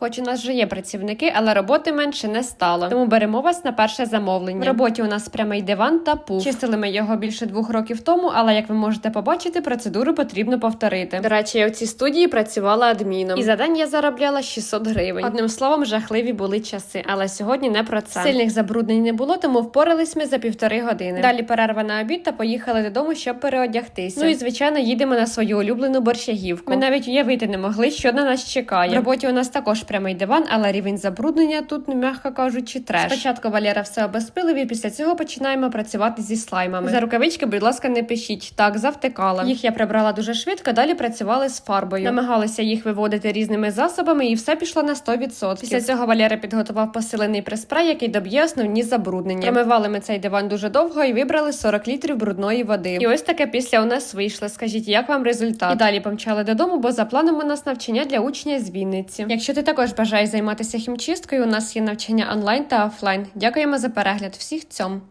Хоч у нас вже є працівники, але роботи менше не стало. Тому беремо вас на перше замовлення. В роботі у нас прямий диван та пуф. Чистили ми його більше двох років тому, але як ви можете побачити, процедуру потрібно повторити. До речі, я у цій студії працювала адміном. І за день я заробляла 600 гривень. Одним словом, жахливі були часи, але сьогодні не про це. Сильних забруднень не було, тому впорались ми за півтори години. Далі перерва на обід та поїхали додому, щоб переодягтися. Ну і звичайно, їдемо на свою улюблену борщагівку. Ми навіть уявити не могли, що на нас чекає. В роботі у нас також прямий диван, але рівень забруднення тут, м'яко кажучи, треш. Спочатку Валера все обезпилив, і після цього починаємо працювати зі слаймами. За рукавички, будь ласка, не пишіть. Так, завтикала. Їх я прибрала дуже швидко. Далі працювали з фарбою. Намагалися їх виводити різними засобами, і все пішло на 100%. Після цього Валера підготував посилений приспрей, який доб'є основні забруднення. Промивали ми цей диван дуже довго і вибрали 40 літрів брудної води. І ось таке після у нас вийшло. Скажіть, як вам результат? І далі помчали додому, бо за планом у нас навчання для учня з Вінниці. Якщо ти також бажаєш займатися хімчисткою, у нас є навчання онлайн та офлайн. Дякуємо за перегляд. Всіх цьом.